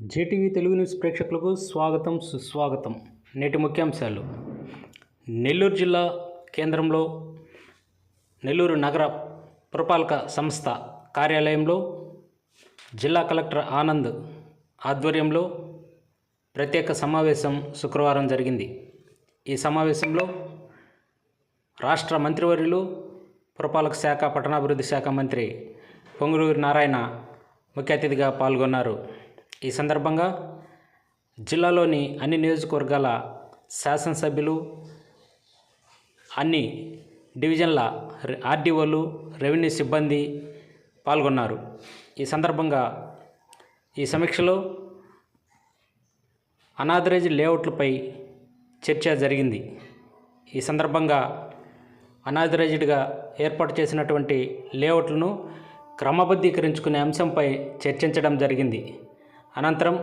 JTV Telugu news ప్రేక్షకులకు స్వాగతం సుస్వాగతం. నేటి ముఖ్యాంశాలు. నెల్లూరు జిల్లా కేంద్రంలో నెల్లూరు నగర పురపాలక సంస్థ కార్యాలయంలో జిల్లా కలెక్టర్ ఆనంద్ ఆధ్వర్యంలో ప్రత్యేక సమావేశం శుక్రవారం జరిగింది. ఈ సమావేశంలో రాష్ట్ర మంత్రివర్యులు పురపాలక శాఖ పట్టణాభివృద్ధి శాఖ మంత్రి పొంగులూరి నారాయణ ముఖ్య అతిథిగా పాల్గొన్నారు. ఈ సందర్భంగా జిల్లాలోని అన్ని నియోజకవర్గాల శాసనసభ్యులు అన్ని డివిజన్ల ఆర్డీఓలు రెవెన్యూ సిబ్బంది పాల్గొన్నారు. ఈ సందర్భంగా ఈ సమీక్షలో అనాథరైజ్ లేఅవుట్లపై చర్చ జరిగింది. ఈ సందర్భంగా అనాథరైజ్డ్గా ఏర్పాటు చేసినటువంటి లేఅవుట్లను క్రమబద్ధీకరించుకునే అంశంపై చర్చించడం జరిగింది. అనంతరం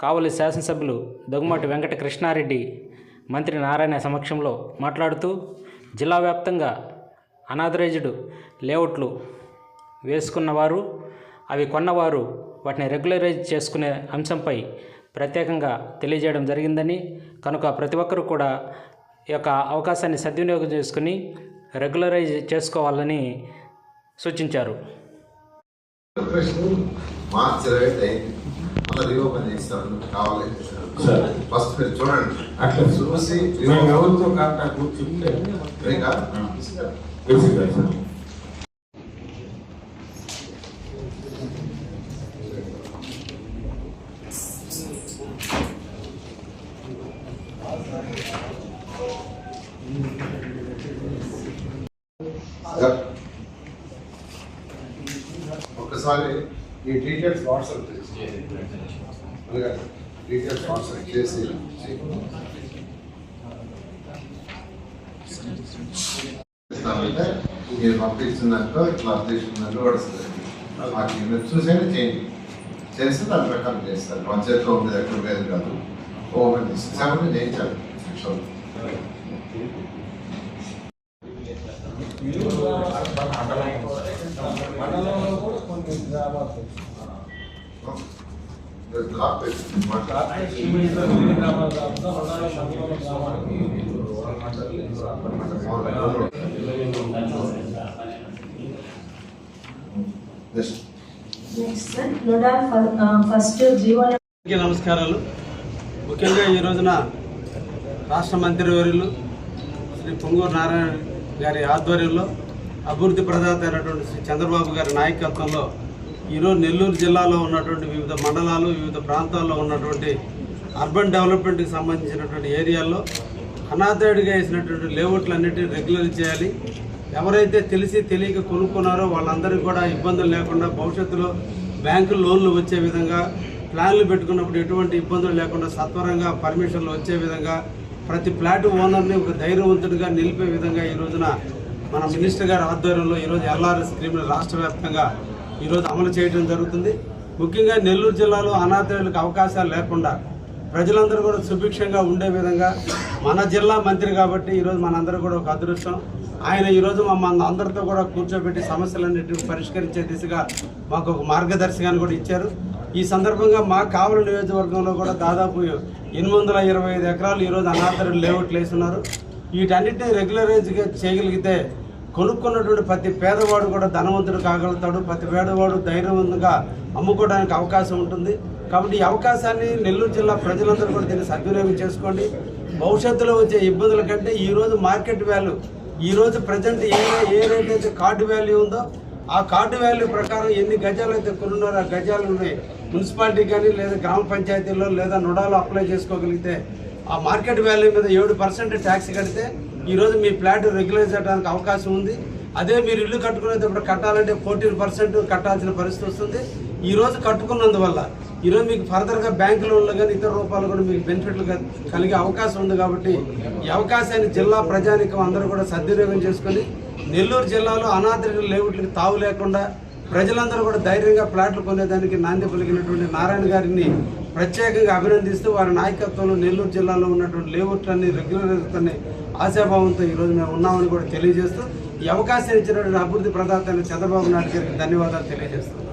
కావలి శాసనసభ్యులు దొగుమాటి వెంకట కృష్ణారెడ్డి మంత్రి నారాయణ సమక్షంలో మాట్లాడుతూ జిల్లా వ్యాప్తంగా అనాథరైజ్డ్ లేఅవుట్లు వేసుకున్నవారు అవి కొన్నవారు వాటిని రెగ్యులరైజ్ చేసుకునే అంశంపై ప్రత్యేకంగా తెలియజేయడం జరిగిందని కనుక ప్రతి ఒక్కరూ కూడా ఈ యొక్క అవకాశాన్ని సద్వినియోగం చేసుకుని రెగ్యులరైజ్ చేసుకోవాలని సూచించారు. మార్చ్ ఇరవై ఐదు అయింది మళ్ళీ రీఓపెన్ చేస్తాను కావాలి సార్. ఫస్ట్ మీరు చూడండి అట్లా చూసి మేము reopen- ఎవరితో కాంటాక్ట్ చెప్తే రేగా? ఈ డీటెయిల్స్ వాట్సాప్ చేసి అలాగే డీటెయిల్స్ వాట్సాప్ చేసి. ఇస్తామంటే మీరు పంపించినాక ఇట్లా అప్డేషన్ పడుతుంది మాకు మీరు చూసేది చేయండి. చేస్తే దాని ప్రకారం చేస్తారు. పంచాయతీలో ఉండేది ఎక్కడ వేరు కాదు. ఓపెన్ చేసి సెవెన్ చేయించాలి యాక్చువల్ నమస్కారాలు. ముఖ్యంగా ఈ రోజున రాష్ట్ర మంత్రివర్యులు శ్రీ పొంగూరు నారాయణ గారి ఆధ్వర్యంలో అభివృద్ధి ప్రదాత అయినటువంటి శ్రీ చంద్రబాబు గారి నాయకత్వంలో ఈరోజు నెల్లూరు జిల్లాలో ఉన్నటువంటి వివిధ మండలాలు వివిధ ప్రాంతాల్లో ఉన్నటువంటి అర్బన్ డెవలప్మెంట్కి సంబంధించినటువంటి ఏరియాల్లో అనాథైడ్గా వేసినటువంటి లేఅవుట్లన్నిటిని రెగ్యులర్ చేయాలి. ఎవరైతే తెలిసి తెలియక కొనుక్కున్నారో వాళ్ళందరికీ కూడా ఇబ్బందులు లేకుండా భవిష్యత్తులో బ్యాంకు లోన్లు వచ్చే విధంగా ప్లాన్లు పెట్టుకున్నప్పుడు ఎటువంటి ఇబ్బందులు లేకుండా సత్వరంగా పర్మిషన్లు వచ్చే విధంగా ప్రతి ఫ్లాట్ ఓనర్ని ఒక ధైర్యవంతుడిగా నిలిపే విధంగా ఈ రోజున మన మినిస్టర్ గారి ఆధ్వర్యంలో ఈరోజు ఎల్ఆర్ఎస్ స్కీమ్ని రాష్ట్ర వ్యాప్తంగా ఈరోజు అమలు చేయడం జరుగుతుంది. ముఖ్యంగా నెల్లూరు జిల్లాలో అనాథలకు అవకాశాలు లేకుండా ప్రజలందరూ కూడా సుభిక్షంగా ఉండే విధంగా మన జిల్లా మంత్రి కాబట్టి ఈరోజు మనందరూ కూడా ఒక అదృష్టం. ఆయన ఈరోజు మమ్మల్ని అందరితో కూడా కూర్చోబెట్టి సమస్యలన్నింటినీ పరిష్కరించే దిశగా మాకు ఒక మార్గదర్శకాన్ని కూడా ఇచ్చారు. ఈ సందర్భంగా మా కావలి నియోజకవర్గంలో కూడా దాదాపు ఎనిమిది వందల ఇరవై ఐదు ఎకరాలు ఈరోజు అనాథరులు లేఅవుట్లు వేస్తున్నారు. వీటన్నిటిని రెగ్యులరైజ్గా చేయగలిగితే కొనుక్కున్నటువంటి ప్రతి పేదవాడు కూడా ధనవంతుడు కాగలుగుతాడు. ప్రతి పేదవాడు ధైర్యవంతంగా అమ్ముకోవడానికి అవకాశం ఉంటుంది. కాబట్టి ఈ అవకాశాన్ని నెల్లూరు జిల్లా ప్రజలందరూ కూడా దీన్ని సద్వినియోగం చేసుకోండి. భవిష్యత్తులో వచ్చే ఇబ్బందుల కంటే ఈరోజు మార్కెట్ వాల్యూ ఈరోజు ప్రజెంట్ ఏ ఏ రేట్ అయితే కార్డు వాల్యూ ఉందో ఆ కార్డు వాల్యూ ప్రకారం ఎన్ని గజాలు అయితే కొనున్నారో ఆ గజాలను మున్సిపాలిటీ కానీ లేదా గ్రామ పంచాయతీల్లో లేదా నుడాలు అప్లై చేసుకోగలిగితే ఆ మార్కెట్ వాల్యూ మీద ఏడు పర్సెంట్ ట్యాక్స్ కడితే ఈరోజు మీ ఫ్లాట్ రెగ్యులైజ్ చేయడానికి అవకాశం ఉంది. అదే మీరు ఇల్లు కట్టుకునేటప్పుడు కట్టాలంటే ఫోర్టీన్ పర్సెంట్ కట్టాల్సిన పరిస్థితి వస్తుంది. ఈ రోజు కట్టుకున్నందువల్ల ఈరోజు మీకు ఫర్దర్గా బ్యాంకు లోన్లు కానీ ఇతర రూపాయలు కూడా మీకు బెనిఫిట్లు కలిగే అవకాశం ఉంది కాబట్టి ఈ అవకాశాన్ని జిల్లా ప్రజానికం అందరూ కూడా సద్వినియోగం చేసుకొని నెల్లూరు జిల్లాలో అనాథ లేవుట్లకు తావు లేకుండా ప్రజలందరూ కూడా ధైర్యంగా ప్లాట్లు కొనేదానికి నాంది పలికినటువంటి నారాయణ గారిని ప్రత్యేకంగా అభినందిస్తూ వారి నాయకత్వంలో నెల్లూరు జిల్లాలో ఉన్నటువంటి లేఅవుట్లన్నీ రెగ్యులర్ అవుతాయని ఆశాభావంతో ఈరోజు మేము ఉన్నామని కూడా తెలియజేస్తూ ఈ అవకాశం ఇచ్చినటువంటి అభివృద్ధి ప్రదాత చంద్రబాబు నాయుడు గారికి ధన్యవాదాలు తెలియజేస్తున్నాం